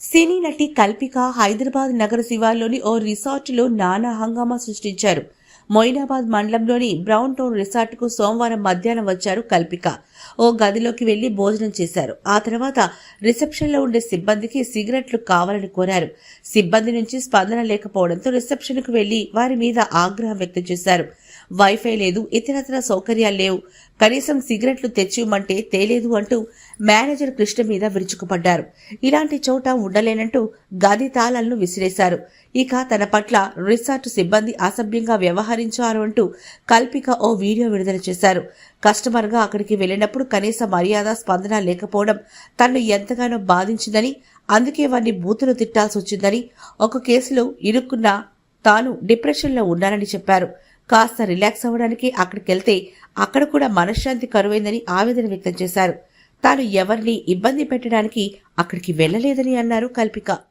సినీ నటి కల్పిక హైదరాబాద్ నగర శివార్లోని ఓ రిసార్ట్లో నానా హంగామా సృష్టించారు. మొయినాబాద్ మండలంలోని బ్రౌన్ టౌన్ రిసార్ట్కు సోమవారం మధ్యాహ్నం వచ్చారు కల్పిక. ఓ గదిలోకి వెళ్ళి భోజనం చేశారు. ఆ తర్వాత రిసెప్షన్లో ఉండే సిబ్బందికి సిగరెట్లు కావాలని కోరారు. సిబ్బంది నుంచి స్పందన లేకపోవడంతో రిసెప్షన్కు వెళ్ళి వారి మీద ఆగ్రహం వ్యక్తం చేశారు. వైఫై లేదు ఇతరత్ర సౌకర్యాలు లేవు. కనీసం సిగరెట్లు తెచ్చివ్వమంటే తేలేదు అంటూ మేనేజర్ కృష్ణ మీద విరుచుకుపడ్డారు. ఇలాంటి చోట ఉండలేనంటూ గది తాళాలను విసిరేశారు. ఇక తన పట్ల రిసార్ట్ సిబ్బంది అసభ్యంగా వ్యవహరించారు అంటూ కల్పిక ఓ వీడియో విడుదల చేశారు. కస్టమర్గా అక్కడికి వెళ్ళినప్పుడు కనీస మర్యాద స్పందన లేకపోవడం తన్ను ఎంతగానో బాధించిందని అందుకే వారిని బూతులు తిట్టాల్సి వచ్చిందని ఒక కేసులో ఇరుక్కున్న తాను డిప్రెషన్లో ఉన్నానని చెప్పారు. కాస్త రిలాక్స్ అవ్వడానికి అక్కడికి వెళ్తే అక్కడ కూడా మనశ్శాంతి కరువైందని ఆవేదన వ్యక్తం చేశారు. తాను ఎవరిని ఇబ్బంది పెట్టడానికి అక్కడికి వెళ్ళలేదని అన్నారు కల్పిక.